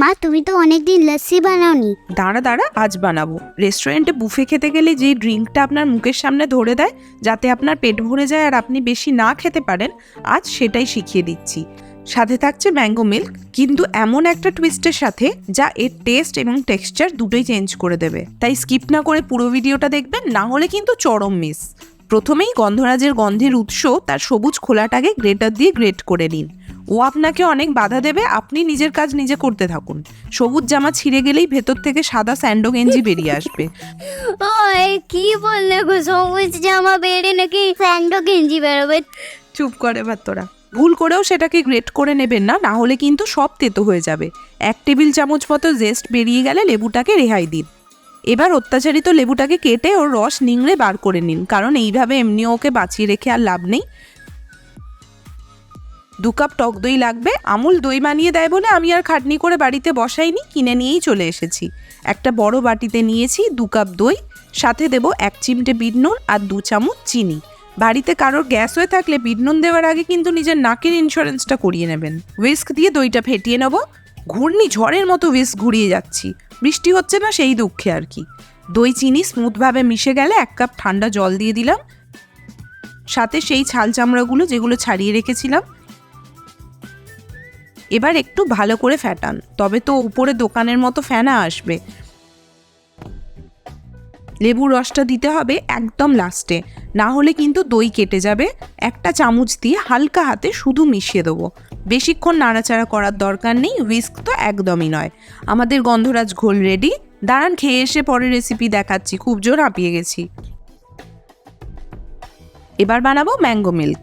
মা, তুমি তো অনেকদিন লস্যি বানাওনি। দাঁড়া দাঁড়া, আজ বানাবো। রেস্টুরেন্টে বুফে খেতে গেলে যে ড্রিঙ্কটা আপনার মুখের সামনে ধরে দেয়, যাতে আপনার পেট ভরে যায় আর আপনি বেশি না খেতে পারেন, আজ সেটাই শিখিয়ে দিচ্ছি। সাথে থাকছে ম্যাঙ্গো মিল্ক, কিন্তু এমন একটা টুইস্টের সাথে যা এর টেস্ট এবং টেক্সচার দুটোই চেঞ্জ করে দেবে। তাই স্কিপ না করে পুরো ভিডিওটা দেখবেন, না হলে কিন্তু চরম মিস। প্রথমেই গন্ধরাজের গন্ধের উৎস তার সবুজ খোলাটাকে গ্রেটার দিয়ে গ্রেট করে নিন। ও আপনাকে অনেক বাধা দেবে আপনি নিজের কাজ নিজে করতে থাকুন। সবুজ জামা ছিঁড়ে গেলেই ভেতর থেকে সাদা স্যান্ডো গেঞ্জি বেরিয়ে আসবে। ওই কি বললে গো সবুজ জামা বেড়ে নাকি স্যান্ডো গেঞ্জি বেরোবে? চুপ করে এবার তোরা। ভুল করেও সেটাকে গ্রেট করে নেবেন না না হলে কিন্তু সব তেতো হয়ে যাবে। এক টেবিল চামচ মতো জেস্ট বেরিয়ে গেলে লেবুটাকে রেহাই দিন। এবার অত্যাচারিত লেবুটাকে কেটে ওর রস নিংড়ে বার করে নিন কারণ এইভাবে এমনি ওকে বাঁচিয়ে রেখে আর লাভ নেই। দু কাপ টক দই লাগবে। আমুল দই বানিয়ে দেয় বলে আমি আর খাটনি করে বাড়িতে বসাইনি, কিনে নিয়েই চলে এসেছি। একটা বড় বাটিতে নিয়েছি দু কাপ দই, সাথে দেব এক চিমটে বিট নুন আর দু চামচ চিনি। বাড়িতে কারোর গ্যাস হয়ে থাকলে বিট নুন দেওয়ার আগে কিন্তু নিজের নাকের ইন্স্যুরেন্সটা করিয়ে নেবেন। উইস্ক দিয়ে দইটা ফেটিয়ে নেব। ঘূর্ণি ঝড়ের মতো উইস্ক ঘুরিয়ে যাচ্ছি। বৃষ্টি হচ্ছে না সেই দুঃখে আর কি। দই চিনি স্মুথভাবে মিশে গেলে এক কাপ ঠান্ডা জল দিয়ে দিলাম। সাথে সেই ছাল চামড়াগুলো যেগুলো ছাড়িয়ে রেখেছিলাম। এবার একটু ভালো করে ফ্যাটান তবে তো উপরে দোকানের মতো ফ্যানা আসবে। লেবুর রসটা দিতে হবে একদম লাস্টে, না হলে কিন্তু দই কেটে যাবে। একটা চামচ দিয়ে হালকা হাতে শুধু মিশিয়ে দেবো। বেশিক্ষণ নাড়াচাড়া করার দরকার নেই উইস্ক তো একদমই নয়। আমাদের গন্ধরাজ ঘোল রেডি। দাঁড়ান, খেয়ে এসে পরে রেসিপি দেখাচ্ছি। খুব জোর হাঁপিয়ে গেছি। এবার বানাবো ম্যাঙ্গো মিল্ক।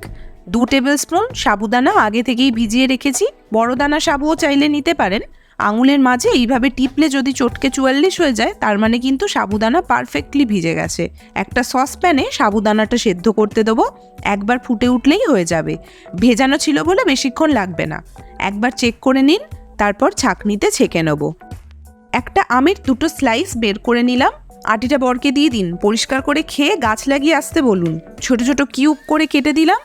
দু টেবিল স্পুন, সাবুদানা আগে থেকেই ভিজিয়ে রেখেছি। বড় দানা সাবুও চাইলে নিতে পারেন। আঙুলের মাঝে এইভাবে টিপলে যদি চটকে চুয়াল্লিশ হয়ে যায়, তার মানে কিন্তু সাবুদানা পারফেক্টলি ভিজে গেছে। একটা সসপ্যানে সাবুদানাটা সেদ্ধ করতে দেবো। একবার ফুটে উঠলেই হয়ে যাবে। ভেজানো ছিল বলে বেশিক্ষণ লাগবে না। একবার চেক করে নিন, তারপর ছাঁকনিতে ছেঁকে নেব। একটা আমের দুটো স্লাইস বের করে নিলাম। আটিটা বরকে দিয়ে দিন। পরিষ্কার করে খেয়ে গাছ লাগিয়ে আসতে বলুন। ছোট ছোট কিউব করে কেটে দিলাম।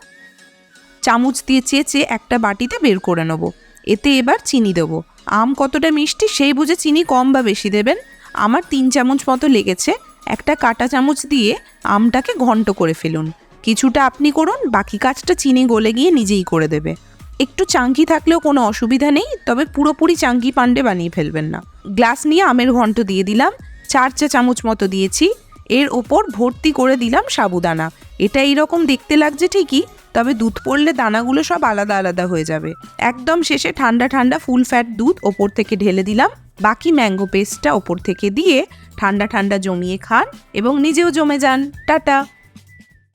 চামচ দিয়ে চেঁচে একটা বাটিতে বের করে নেব। এতে এবার চিনি দেবো। আম কতটা মিষ্টি সেই বুঝে চিনি কম বা বেশি দেবেন। আমার তিন চামচ মতো লেগেছে। একটা কাটা চামচ দিয়ে আমটাকে ঘন্ট করে ফেলুন। কিছুটা আপনি করুন, বাকি কাজটা চিনি গলে গিয়ে নিজেই করে দেবে। একটু চাঙ্কি থাকলেও কোনো অসুবিধা নেই, তবে পুরোপুরি চাঙ্কি পান্ডে বানিয়ে ফেলবেন না। গ্লাস নিয়ে আমের ঘন্ট দিয়ে দিলাম। চার চা চামচ মতো দিয়েছি। এর ওপর ভর্তি করে দিলাম সাবুদানা। এটা এইরকম দেখতে লাগছে ঠিকই তবে দুধ পড়লে দানাগুলো সব আলাদা আলাদা হয়ে যাবে। একদম শেষে ঠান্ডা ঠান্ডা ফুল ফ্যাট দুধ ওপর থেকে ঢেলে দিলাম। বাকি ম্যাঙ্গো পেস্টটা ওপর থেকে দিয়ে ঠান্ডা ঠান্ডা জমিয়ে খান এবং নিজেও জমে যান। টাটা!